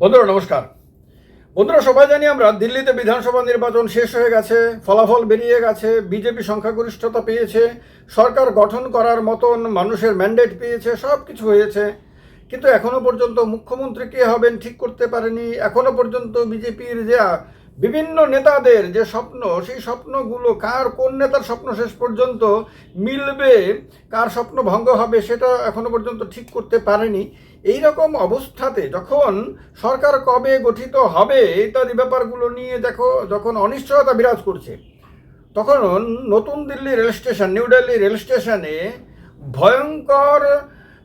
বন্ধুরা, নমস্কার। বন্ধুরা, সবাই জানি আমরা দিল্লিতে বিধানসভা নির্বাচন শেষ হয়ে গেছে, ফলাফল বেরিয়ে গেছে, বিজেপি সংখ্যাগরিষ্ঠতা পেয়েছে, সরকার গঠন করার মতন মানুষের ম্যান্ডেট পেয়েছে সব কিছু হয়েছে। কিন্তু এখনও পর্যন্ত মুখ্যমন্ত্রী কে হবেন ঠিক করতে পারেনি এখনও পর্যন্ত বিজেপির যে বিভিন্ন নেতাদের যে স্বপ্ন, সেই স্বপ্নগুলো কার কোন নেতার স্বপ্ন শেষ পর্যন্ত মিলবে, কার স্বপ্ন ভঙ্গ হবে সেটা এখনও পর্যন্ত ঠিক করতে পারেনি। এই রকম অবস্থাতে যখন সরকার কবে গঠিত হবে, ইত্যাদি ব্যাপারগুলো নিয়ে দেখো, যখন অনিশ্চয়তা বিরাজ করছে, তখন নতুন Delhi rail station, New Delhi rail স্টেশনে ভয়ঙ্কর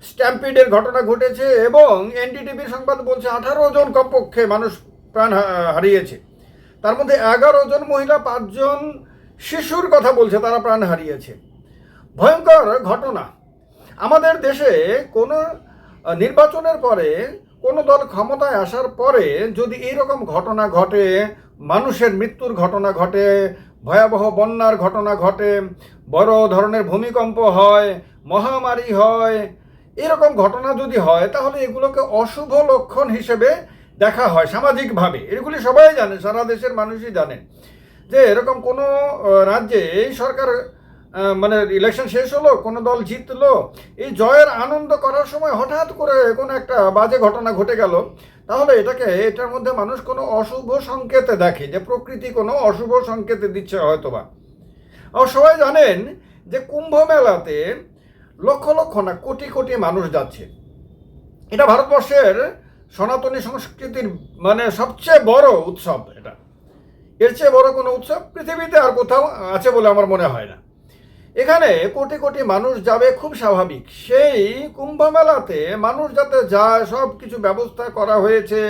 স্ট্যাম্পিডের ঘটনা ঘটেছে এবং এনডিটিভির সংবাদ বলছে আঠারো জন কমপক্ষে মানুষ প্রাণ হারিয়েছে। তার মধ্যে এগারো জন মহিলা পাঁচজন শিশুর কথা বলছে, তারা প্রাণ হারিয়েছে। ভয়ঙ্কর ঘটনা। আমাদের দেশে কোনো নির্বাচনের পরে কোনো দল ক্ষমতায় আসার পরে যদি এইরকম ঘটনা ঘটে, মানুষের মৃত্যুর ঘটনা ঘটে, ভয়াবহ বন্যার ঘটনা ঘটে, বড় ধরনের ভূমিকম্প হয়, মহামারী হয়, এরকম ঘটনা যদি হয়, তাহলে এগুলোকে অশুভ লক্ষণ হিসেবে দেখা হয় সামাজিকভাবে। এগুলি সবাই জানে, সারা দেশের মানুষই জানে যে এরকম কোনো রাজ্যে এই সরকার মানে ইলেকশন শেষ হলো, কোনো দল জিতলো, এই জয়ের আনন্দ করার সময় হঠাৎ করে কোনো একটা বাজে ঘটনা ঘটে গেল, তাহলে এটাকে, এটার মধ্যে মানুষ কোনো অশুভ সংকেতে দেখে, যে প্রকৃতি কোনো অশুভ সংকেতে দিচ্ছে হয়তোবা। আর সবাই জানেন যে কুম্ভ মেলাতে লক্ষ লক্ষ না, কোটি কোটি মানুষ যাচ্ছে। এটা ভারতবর্ষের সনাতনী সংস্কৃতির মানে সবচেয়ে বড় উৎসব এটা। এর চেয়ে বড় কোনো উৎসব পৃথিবীতে আর কোথাও আছে বলে আমার মনে হয় না। এখানে কোটি কোটি মানুষ যাবে খুব স্বাভাবিক। সেই কুম্ভ মেলাতে মানুষ যাতে যায় সব কিছু ব্যবস্থা করা হয়েছে,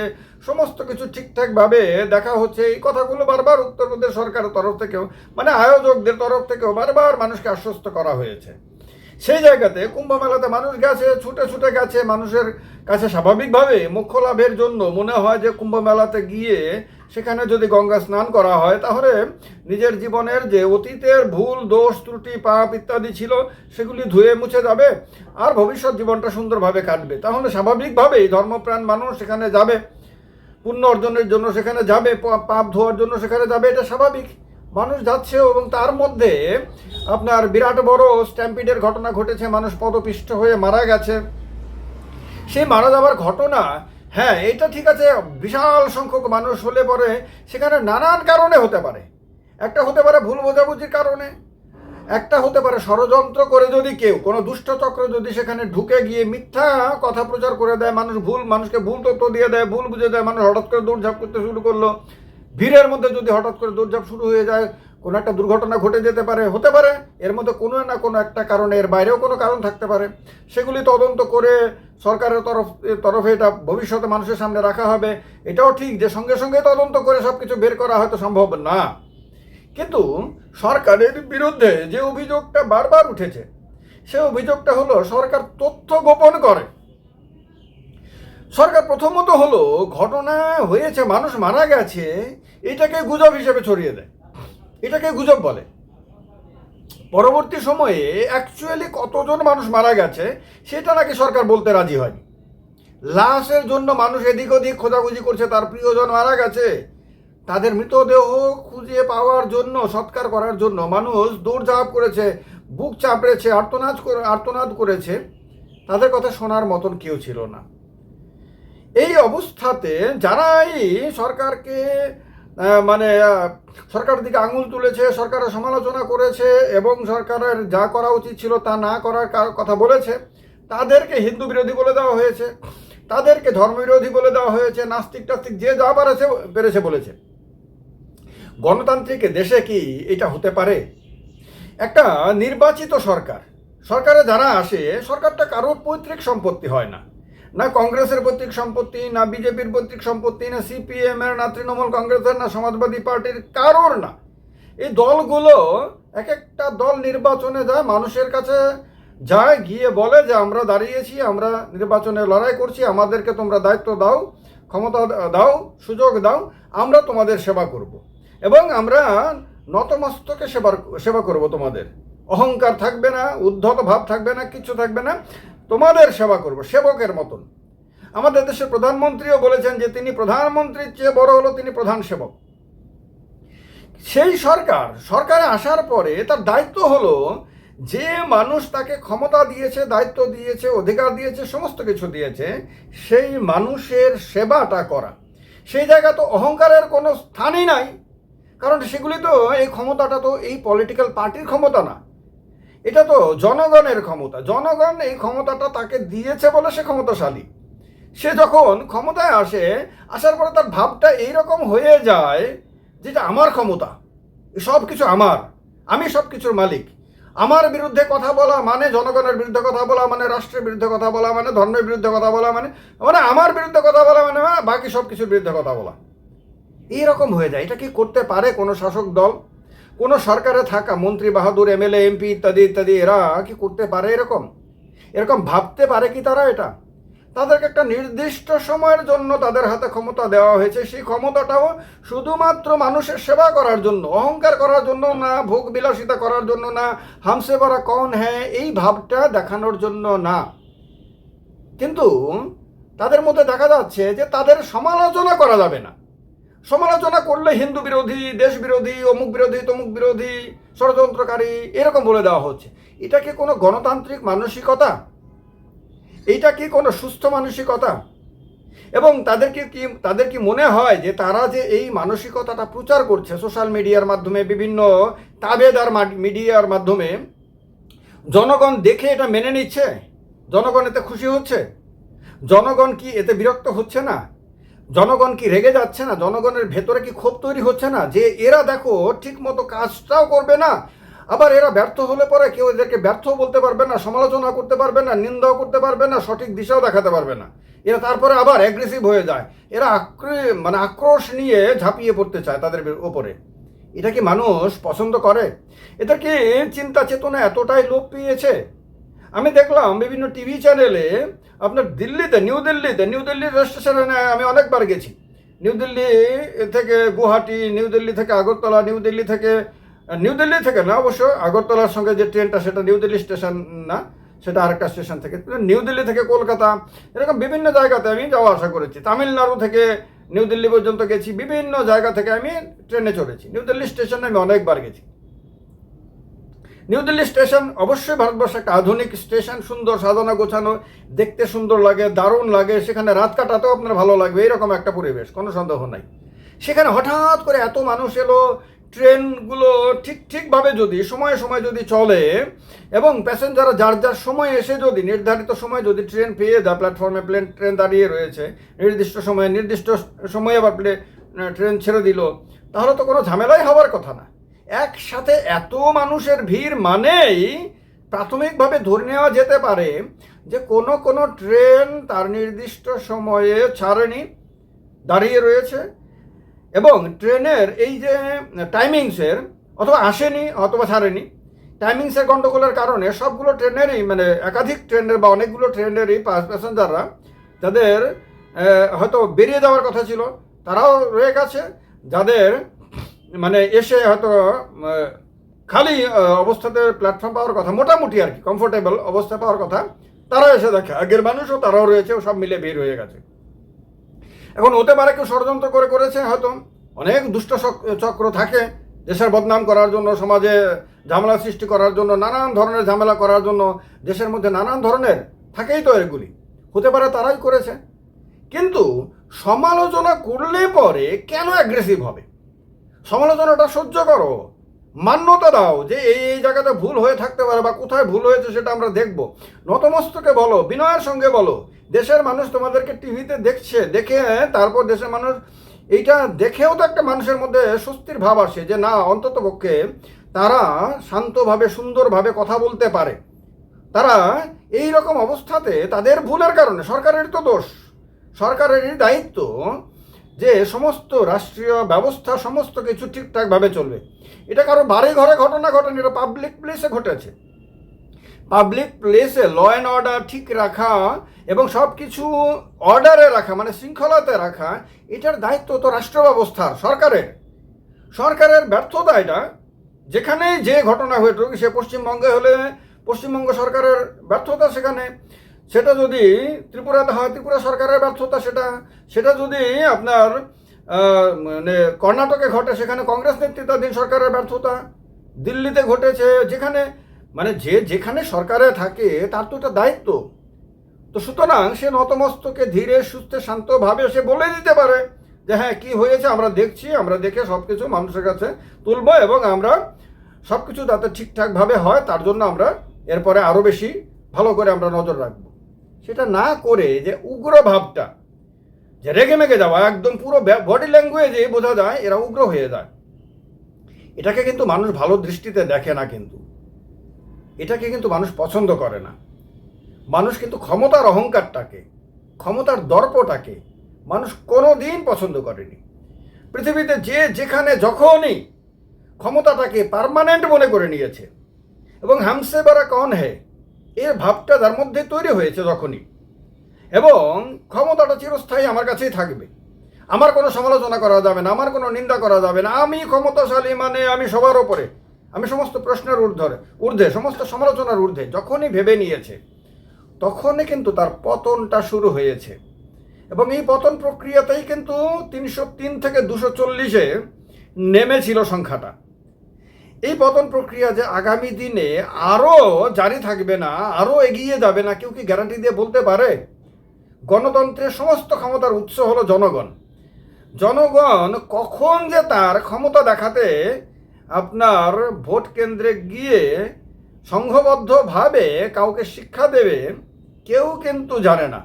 সমস্ত কিছু ঠিকঠাকভাবে দেখা হচ্ছে, এই কথাগুলো বারবার উত্তরপ্রদেশ সরকারের তরফ থেকেও মানে আয়োজকদের তরফ থেকেও বারবার মানুষকে আশ্বস্ত করা হয়েছে। সেই জায়গাতে কুম্ভ মেলাতে মানুষ গেছে, ছুটে ছুটে গেছে। মানুষের কাছে স্বাভাবিকভাবে মোক্ষ লাভের জন্য মনে হয় যে কুম্ভ মেলাতে গিয়ে সেখানে যদি গঙ্গা স্নান করা হয়, তাহলে নিজের জীবনের যে অতীতের ভুল, দোষ, ত্রুটি, পাপ ইত্যাদি ছিল, সেগুলি ধুয়ে মুছে যাবে আর ভবিষ্যৎ জীবনটা সুন্দরভাবে কাটবে। তাহলে স্বাভাবিকভাবেই ধর্মপ্রাণ মানুষ সেখানে যাবে, পুণ্য অর্জনের জন্য সেখানে যাবে পাপ ধোয়ার জন্য সেখানে যাবে, এটা স্বাভাবিক। মানুষ যাচ্ছে এবং তার মধ্যে আপনার বিরাট বড় স্ট্যাম্পিডের ঘটনা ঘটেছে, মানুষ পদপিষ্ট হয়ে মারা গেছে। সেই মারা যাওয়ার ঘটনা হ্যাঁ এটা ঠিক আছে, বিশাল সংখ্যক মানুষ হলে পরে সেখানে নানান কারণে হতে পারে। একটা হতে পারে ভুল বোঝাবুঝির কারণে, একটা হতে পারে ষড়যন্ত্র করে যদি কেউ, কোনো দুষ্ট চক্র যদি সেখানে ঢুকে গিয়ে মিথ্যা কথা প্রচার করে দেয়, মানুষ ভুল, মানুষকে ভুল তথ্য দিয়ে দেয়, ভুল বুঝে দেয়, মানুষ হঠাৎ করে দৌড়ঝাঁপ করতে শুরু করল ভিড়ের মধ্যে যদি হঠাৎ করে দৌড়ঝাঁপ শুরু হয়ে যায়, কোনো একটা দুর্ঘটনা ঘটে যেতে পারে, হতে পারে। এর মধ্যে কোনো না কোনো একটা কারণে এর বাইরেও কোনো কারণ থাকতে পারে। সেগুলি তদন্ত করে সরকারের তরফ তরফে এটা ভবিষ্যতে মানুষের সামনে রাখা হবে। এটাও ঠিক যে সঙ্গে সঙ্গে তদন্ত করে সব কিছু বের করা হয়তো সম্ভব না। কিন্তু সরকারের বিরুদ্ধে যে অভিযোগটা বারবার উঠেছে, সে অভিযোগটা হলো সরকার তথ্য গোপন করে। সরকার প্রথমত হলো, ঘটনা হয়েছে, মানুষ মারা গেছে, এটাকে গুজব হিসেবে ছড়িয়ে দেয়। এটাকে গুজব বলে। পরবর্তী সময়ে অ্যাকচুয়ালি কতজন মানুষ মারা গেছে, সেটা নাকি সরকার বলতে রাজি হয়নি। লাশের জন্য মানুষ এদিক ওদিক খোঁজাখুঁজি করছে, তার প্রিয়জন মারা গেছে। তাদের মৃতদেহ খুঁজে পাওয়ার জন্য, সৎকার করার জন্য মানুষ দৌড়ঝাঁপ করেছে, বুক চাপড়েছে, আর্তনাদ করে আর্তনাদ করেছে। তাদের কথা শোনার মতন কেউ ছিল না। এই অবস্থাতে যারাই সরকারকে মানে আহ, সরকারের দিকে আঙুল তুলেছে সরকারের সমালোচনা করেছে এবং সরকারের যা করা উচিত ছিল তা না করার কথা বলেছে। তাদেরকে হিন্দু বিরোধী বলে দেওয়া হয়েছে। তাদেরকে ধর্মবিরোধী বলে দেওয়া হয়েছে। নাস্তিক টাস্তিক যে যা পারেছে পেরেছে বলেছে। গণতান্ত্রিক দেশে কি এটা হতে পারে? একটা নির্বাচিত সরকার। সরকারে যারা আসে সরকারটা কারোর পৈতৃক সম্পত্তি হয় না। না কংগ্রেসের পৈতৃক সম্পত্তি, না বিজেপির পৈতৃক সম্পত্তি, না সিপিএম এর, না তৃণমূল কংগ্রেসের, না সমাজবাদী পার্টির কারোর না। এই দলগুলো এক একটা দল নির্বাচনে যায়, মানুষের কাছে যায়, গিয়ে বলে যে আমরা দাঁড়িয়েছি, আমরা নির্বাচনে লড়াই করছি, আমাদেরকে তোমরা দায়িত্ব দাও, ক্ষমতা দাও, সুযোগ দাও, আমরা তোমাদের সেবা করব। এবং আমরা নতমস্তকে সেবার, সেবা করব তোমাদের। অহংকার থাকবে না, উদ্ধত ভাব থাকবে না কিচ্ছু থাকবে না। তোমাদের সেবা করব, সেবকের মতন। আমাদের দেশের প্রধানমন্ত্রীও বলেছেন যে তিনি প্রধানমন্ত্রীর চেয়ে বড় হলো তিনি প্রধান সেবক। সেই সরকার, সরকারে আসার পরে তার দায়িত্ব হলো যে মানুষ তাকে ক্ষমতা দিয়েছে, দায়িত্ব দিয়েছে, অধিকার দিয়েছে, সমস্ত কিছু দিয়েছে, সেই মানুষের সেবাটা করা। সেই জায়গা তো অহংকারের কোনো স্থানই নাই। কারণ সেগুলি তো এই ক্ষমতাটা তো এই পলিটিক্যাল পার্টির ক্ষমতা না। এটা তো জনগণের ক্ষমতা। জনগণ এই ক্ষমতাটা তাকে দিয়েছে বলে সে ক্ষমতাশালী। সে যখন ক্ষমতায় আসে, আসার পরে তার ভাবটা এইরকম হয়ে যায় যেটা আমার ক্ষমতা। সব কিছু আমার। আমি সব কিছুর মালিক। আমার বিরুদ্ধে কথা বলা মানে জনগণের বিরুদ্ধে কথা বলা মানে রাষ্ট্রের বিরুদ্ধে কথা বলা মানে ধর্মের বিরুদ্ধে কথা বলা মানে মানে আমার বিরুদ্ধে কথা বলা মানে বাকি সব কিছুর বিরুদ্ধে কথা বলা। এইরকম হয়ে যায়। এটা কি করতে পারে কোনো শাসক দল? কোনো সরকারে থাকা মন্ত্রী, বাহাদুর, এমএলএ, এমপি ইত্যাদি ইত্যাদি, এরা কি করতে পারে এরকম? এরকম ভাবতে পারে কি তারা এটা? তাদেরকে একটা নির্দিষ্ট সময়ের জন্য তাদের হাতে ক্ষমতা দেওয়া হয়েছে। সেই ক্ষমতাটাও শুধুমাত্র মানুষের সেবা করার জন্য, অহংকার করার জন্য না, ভোগ বিলাসিতা করার জন্য না, হামসে বারা কন হ্যাঁ এই ভাবটা দেখানোর জন্য না। কিন্তু তাদের মধ্যে দেখা যাচ্ছে যে তাদের সমালোচনা করা যাবে না। সমালোচনা করলে হিন্দু বিরোধী, দেশ বিরোধী, অমুক বিরোধী, তমুক বিরোধী, ষড়যন্ত্রকারী, এরকম বলে দেওয়া হচ্ছে। এটা কি কোনো গণতান্ত্রিক মানসিকতা? এইটা কি কোনো সুস্থ মানসিকতা? এবং তাদেরকে কি তাদের কি মনে হয় যে তারা যে এই মানসিকতাটা প্রচার করছে সোশ্যাল মিডিয়ার মাধ্যমে, বিভিন্ন তাবেদার মিডিয়ার মাধ্যমে, জনগণ দেখে এটা মেনে নিচ্ছে? জনগণ এতে খুশি হচ্ছে? জনগণ কি এতে বিরক্ত হচ্ছে না? জনগণ কি রেগে যাচ্ছে না? জনগণের ভেতরে কি ক্ষোভ তৈরি হচ্ছে না? যে এরা দেখো ঠিক মতো কাজটাও করবে না, আবার এরা ব্যর্থ হলে পরে কেউ এদেরকে ব্যর্থ বলতে পারবে না, সমালোচনা করতে পারবে না, নিন্দাও করতে পারবে না, সঠিক দিশাও দেখাতে পারবে না। এরা তারপরে আবার অ্যাগ্রেসিভ হয়ে যায়। এরা আক্রে মানে আক্রোশ নিয়ে ঝাঁপিয়ে পড়তে চায় তাদের ওপরে। এটা কি মানুষ পছন্দ করে? এদের কি চিন্তা চেতনা এতটাই লোপ পেয়েছে? আমি দেখলাম বিভিন্ন টিভি চ্যানেলে আপনার দিল্লিতে, নিউ দিল্লিতে, নিউ দিল্লির রেল স্টেশনে আমি অনেকবার গেছি। নিউ দিল্লি থেকে গুয়াহাটি, নিউ দিল্লি থেকে আগরতলা, নিউ দিল্লি থেকে, নিউ দিল্লি থেকে না অবশ্য আগরতলার সঙ্গে যে ট্রেনটা, সেটা নিউ দিল্লি স্টেশন না, সেটা আরেকটা স্টেশন থেকে। নিউ দিল্লি থেকে কলকাতা, এরকম বিভিন্ন জায়গাতে আমি যাওয়া আসা করেছি। তামিলনাড়ু থেকে নিউ দিল্লি পর্যন্ত গেছি, বিভিন্ন জায়গা থেকে আমি ট্রেনে চড়েছি। নিউ দিল্লি স্টেশনে আমি অনেকবার গেছি। নিউ দিল্লি স্টেশন অবশ্যই ভারতবর্ষে একটা আধুনিক স্টেশন সুন্দর সাজানো গোছানো, দেখতে সুন্দর লাগে, দারুণ লাগে, সেখানে রাত কাটাতেও আপনার ভালো লাগবে এরকম একটা পরিবেশ, কোনো সন্দেহ নাই। সেখানে হঠাৎ করে এত মানুষ এলো, ট্রেনগুলো ঠিক, ঠিকভাবে যদি, সময়ে সময় যদি চলে, এবং প্যাসেঞ্জাররা যার যার সময় এসে যদি, নির্ধারিত সময় যদি ট্রেন পেয়ে যায় প্ল্যাটফর্মে প্লেন ট্রেন দাঁড়িয়ে রয়েছে, নির্দিষ্ট সময়ে নির্দিষ্ট সময়ে আবার ট্রেন ছেড়ে দিল, তাহলে তো কোনো ঝামেলাই হওয়ার কথা না। একসাথে এত মানুষের ভিড় মানেই প্রাথমিকভাবে ধরে নেওয়া যেতে পারে যে কোনো কোনো ট্রেন তার নির্দিষ্ট সময়ে ছাড়েনি, দাঁড়িয়ে রয়েছে এবং ট্রেনের এই যে টাইমিংসের, অথবা আসেনি অথবা ছাড়েনি, টাইমিংসের গণ্ডগোলের কারণে সবগুলো ট্রেনেরই মানে একাধিক ট্রেনের বা অনেকগুলো ট্রেনেরই প্যাসেঞ্জাররা যাদের হয়তো বেরিয়ে যাওয়ার কথা ছিল, তারাও রয়ে গেছে, যাদের মানে এসে হয়তো খালি অবস্থাতে প্ল্যাটফর্ম পাওয়ার কথা, মোটামুটি আর কি কমফোর্টেবল অবস্থা পাওয়ার কথা তারা এসে দেখে, আগের মানুষও তারাও রয়েছে সব মিলে বের হয়ে গেছে। এখন হতে পারে কেউ ষড়যন্ত্র করে করেছে হয়তো, অনেক দুষ্ট চক্র থাকে, দেশের বদনাম করার জন্য, সমাজে ঝামেলা সৃষ্টি করার জন্য, নানান ধরনের ঝামেলা করার জন্য, দেশের মধ্যে নানান ধরনের থাকেই তো এগুলি, হতে পারে তারাই করেছে। কিন্তু সমালোচনা করলে পরে কেন অ্যাগ্রেসিভ হবে? সমালোচনাটা সহ্য করো। মান্যতা দাও যে এই এই জায়গাতে ভুল হয়ে থাকতে পারে বা কোথায় ভুল হয়েছে সেটা আমরা দেখব। নতমস্তকে বলো, বিনয়ের সঙ্গে বলো। দেশের মানুষ তোমাদেরকে টিভিতে দেখছে, দেখে তারপর দেশের মানুষ, এইটা দেখেও তো একটা মানুষের মধ্যে স্বস্তির ভাব আসে যে না, অন্তত পক্ষে তারা শান্তভাবে, সুন্দরভাবে কথা বলতে পারে। তারা এই রকম অবস্থাতে তাদের ভুলের কারণে সরকারের তো দোষ। সরকারেরই দায়িত্ব যে সমস্ত রাষ্ট্রীয় ব্যবস্থা, সমস্ত কিছু ঠিকঠাকভাবে চলবে। এটা কারও বাড়ি ঘরে ঘটনা ঘটেনি, এটা পাবলিক প্লেসে ঘটেছে। পাবলিক প্লেসে ল অ্যান্ড অর্ডার ঠিক রাখা এবং সব কিছু অর্ডারে রাখা মানে শৃঙ্খলাতে রাখা, এটার দায়িত্ব তো রাষ্ট্র ব্যবস্থার, সরকারের। সরকারের ব্যর্থতা এটা। যেখানে যে ঘটনা হয়ে সে পশ্চিমবঙ্গে হলে পশ্চিমবঙ্গ সরকারের ব্যর্থতা সেখানে। সেটা যদি ত্রিপুরাতে হয়, ত্রিপুরা সরকারের ব্যর্থতা সেটা সেটা যদি আপনার মানে কর্ণাটকে ঘটে, সেখানে কংগ্রেস নেতৃত্বাধীন সরকারের ব্যর্থতা, দিল্লিতে ঘটেছে, যেখানে মানে যে যেখানে সরকারে থাকে, তার তো এটা দায়িত্ব। তো সুতরাং সে নতমস্তকে ধীরে, সুস্থে, শান্তভাবে সে বলে দিতে পারে যে হ্যাঁ কী হয়েছে আমরা দেখছি, আমরা দেখে সব কিছু মানুষের কাছে তুলব এবং আমরা সব কিছু যাতে ঠিকঠাকভাবে হয়, তার জন্য আমরা এরপরে আরও বেশি ভালো করে আমরা নজর রাখব। সেটা না করে যে উগ্র ভাবটা, যে রেগে মেগে যাওয়া, একদম পুরো বডি ল্যাঙ্গুয়েজে বোঝা যায় এরা উগ্র হয়ে যায়। এটাকে কিন্তু মানুষ ভালো দৃষ্টিতে দেখে না কিন্তু। এটাকে কিন্তু মানুষ পছন্দ করে না। মানুষ কিন্তু ক্ষমতার অহংকারটাকে, ক্ষমতার দর্পটাকে মানুষ কোনো দিন পছন্দ করেনি। পৃথিবীতে যে যেখানে যখনই ক্ষমতাটাকে পার্মানেন্ট মনে করে নিয়েছে, এবং হামসে বারা কন হে এর ভাবটা তার মধ্যে তৈরি হয়েছে যখনই এবং ক্ষমতাটা চিরস্থায়ী আমার কাছেই থাকবে। আমার কোনো সমালোচনা করা যাবে না, আমার কোনো নিন্দা করা যাবে না। আমি ক্ষমতাশালী মানে আমি সবার ওপরে। আমি সমস্ত প্রশ্নের ঊর্ধ্বে ঊর্ধ্বে, সমস্ত সমালোচনার ঊর্ধ্বে যখনই ভেবে নিয়েছে, তখনই কিন্তু তার পতনটা শুরু হয়েছে। এবং এই পতন প্রক্রিয়াতেই কিন্তু তিনশো তিন থেকে দুশো চল্লিশে নেমেছিল সংখ্যাটা। এই পতন প্রক্রিয়া যে আগামী দিনে আরও জারি থাকবে না আরও এগিয়ে যাবে না, কেউ কি গ্যারান্টি দিয়ে বলতে পারে? গণতন্ত্রের সমস্ত ক্ষমতার উৎস হলো জনগণ। জনগণ কখন যে তার ক্ষমতা দেখাতে আপনার ভোট কেন্দ্রে গিয়ে সংঘবদ্ধভাবে কাউকে শিক্ষা দেবে, কেউ কিন্তু জানে না।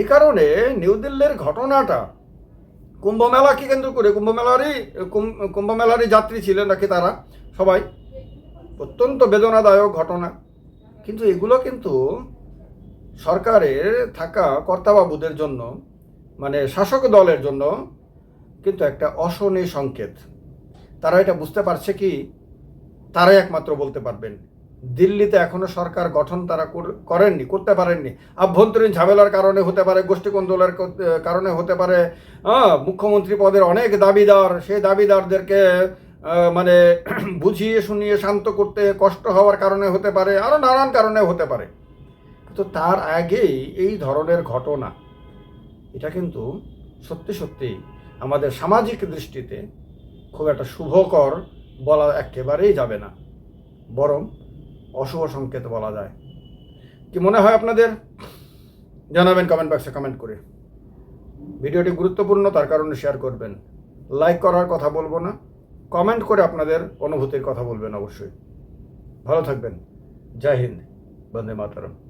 এ কারণে নিউ দিল্লির ঘটনাটা কুম্ভমেলাকে কেন্দ্র করে, কুম্ভমেলারই, কুম- কুম্ভমেলারই যাত্রী ছিলেন নাকি তারা? সবাই। অত্যন্ত বেদনাদায়ক ঘটনা। কিন্তু এগুলো কিন্তু সরকারের থাকা কর্তাবাবুদের জন্য মানে শাসক দলের জন্য কিন্তু একটা অশনি সংকেত। তারা এটা বুঝতে পারছে কি? তারাই একমাত্র বলতে পারবেন। দিল্লিতে এখনও সরকার গঠন তারা করেননি, করতে পারেননি। আভ্যন্তরীণ ঝামেলার কারণে হতে পারে গোষ্ঠী কোন্দলের কারণে হতে পারে মুখ্যমন্ত্রী পদের অনেক দাবিদার, সেই দাবিদারদেরকে মানে বুঝিয়ে শুনিয়ে শান্ত করতে কষ্ট হওয়ার কারণে হতে পারে আরও নানান কারণে হতে পারে। তো তার আগেই এই ধরনের ঘটনা, এটা কিন্তু সত্যি সত্যি আমাদের সামাজিক দৃষ্টিতে খুব একটা শুভকর বলা একেবারেই যাবে না। বরং অশুভ সংকেত বলা যায়। কি মনে হয় আপনাদের? জানাবেন কমেন্ট বক্সে কমেন্ট করে। ভিডিওটি গুরুত্বপূর্ণ, তার কারণে শেয়ার করবেন। লাইক করার কথা বলব না। কমেন্ট করে আপনাদের অনুভূতির কথা বলবেন অবশ্যই। ভালো থাকবেন। জয় হিন্দ। বন্দে মাতরম।